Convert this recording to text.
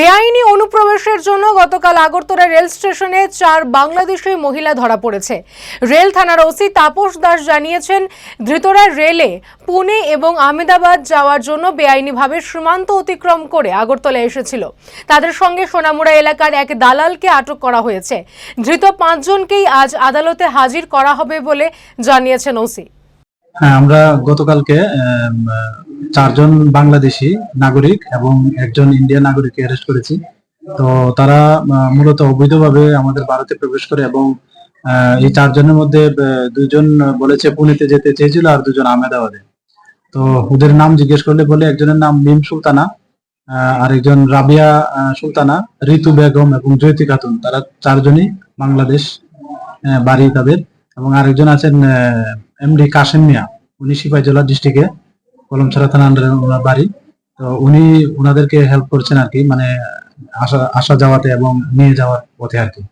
বেআইনি অনুপ্রবেশের জন্য গতকাল আগরতলা রেল স্টেশনে চার বাংলাদেশি মহিলা ধরা পড়েছে। রেল থানার ওসি তাপস দাস জানিয়েছেন, ধৃতরা রেলে পুনে এবং আহমেদাবাদ যাওয়ার জন্য বেআইনিভাবে সীমান্ত অতিক্রম করে আগরতলা এসেছিল। তাদের সঙ্গে সোনামুড়া এলাকার এক দালালকে আটক করা হয়েছে। ধৃত পাঁচজনকেই আজ আদালতে হাজির করা হবে বলে জানিয়েছেন ওসি। হ্যাঁ আমরা গতকালকে চারজন বাংলাদেশি নাগরিক এবং একজন ইন্ডিয়ান নাগরিককে অ্যারেস্ট করেছি। তো তারা মূলত অবৈধভাবে আমাদের ভারতে প্রবেশ করে এবং এই চারজনের মধ্যে দুজন বলেছে পুনেতে যেতে চেয়েছিল আর দুজন আহমেদাবাদে। তো ওদের নাম জিজ্ঞেস করলে বলে একজনের নাম মিম সুলতানা আরেকজন রাবিয়া সুলতানা, ঋতু বেগম এবং জ্যোতি খাতুন। তারা চারজনই বাংলাদেশ বাড়ি তাদের। এবং আরেকজন আছেন এমডি কাশেম মিয়া। উনি সিপাহীজলা ডিস্ট্রিক্টে কলমছড়া থানা আন্ডারে ওনার বাড়ি। তো উনি ওনাদেরকে হেল্প করছেন আর কি মানে আসা আসা যাওয়াতে এবং নিয়ে যাওয়ার পথে আর কি